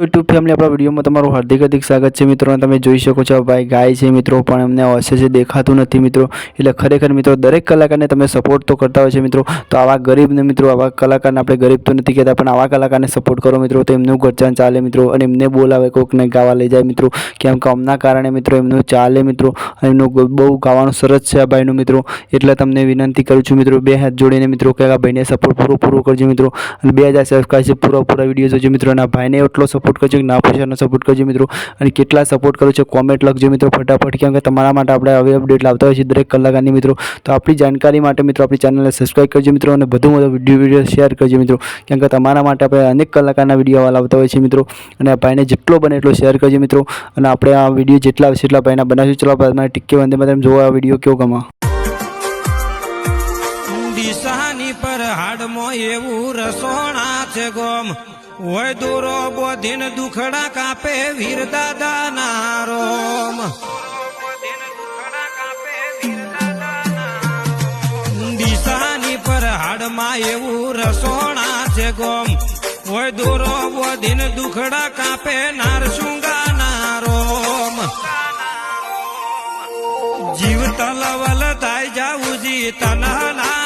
YouTube family આપણા વિડીયોમાં તમારું હાર્દિક હાર્દિક સ્વાગત છે મિત્રો તમે જોઈ શકો છો ભાઈ ગાય છે મિત્રો, પણ એમને હશે છે, દેખાતું નથી મિત્રો. એટલે ખરેખર મિત્રો, દરેક કલાકારને તમે સપોર્ટ તો કરતા હોય છે મિત્રો. તો આવા ગરીબને મિત્રો, આવા કલાકારને, આપણે ગરીબ તો નથી કહેતા, પણ આવા કલાકારને સપોર્ટ કરો મિત્રો, તો એમનું ઘરચાન ચાલે મિત્રો, અને એમને બોલાવે કોઈકને ગાવા લઈ જાય મિત્રો. કેમ કે અમના કારણે મિત્રો, એમનું ચાલે મિત્રો એમનું બહુ ગાવાનું સરસ છે આ ભાઈનું મિત્રો. એટલે તમને વિનંતી કરું છું મિત્રો, બે હાથ જોડીને મિત્રો, કે આ ભાઈને સપોર્ટ પૂરો પૂરો કરજો મિત્રો. અને બે હજાર સબસ્ક્રાઈબ પૂરા પૂરા વીડિયો જોજો મિત્રો, અને ભાઈને એટલો સપોર્ટ કરજો કે ના પૈસાનો સપોર્ટ કરજો મિત્રો, અને કેટલા સપોર્ટ કરો છો કોમેન્ટ લખજો મિત્રો ફટાફટ, કેમ કે તમારા માટે આપણે હવે અપડેટ લાવતા હોય છે દરેક કલાકારની મિત્રો. તો આપણી જાણકારી માટે મિત્રો આપણી ચેનલને સબસ્ક્રાઈબ કરજો મિત્રો, અને વધુ વધુ વીડિયો વીડિયો શેર કરજો મિત્રો, કેમ કે તમારા માટે આપણે અનેક કલાકારના વીડિયો લાવતા હોય છે મિત્રો, અને ભાઈને જેટલો બને એટલો શેર કરજો મિત્રો, અને આપણે આ વીડિયો જેટલા આવશે એટલા ભાઈના બનાવીશું. ચલો ભાઈ ટીકે વંદે માતરમ, જોવા આ વીડિયો કેવો ગમા ડીસાની પર હાડમો એવું રસોણા છે ગોમ. હોય દોરો બોધીન દુખડા કાપે વીર દાદા ના રોમ. દિશાની પર હાડમાં એવું રસોણા છે ગોમ. હોય દોરો બોધીન દુખડા કાપે નારસુંગા ના રોમ. જીવ તલવલ થાય જાવું જી તનહ ના ભાળું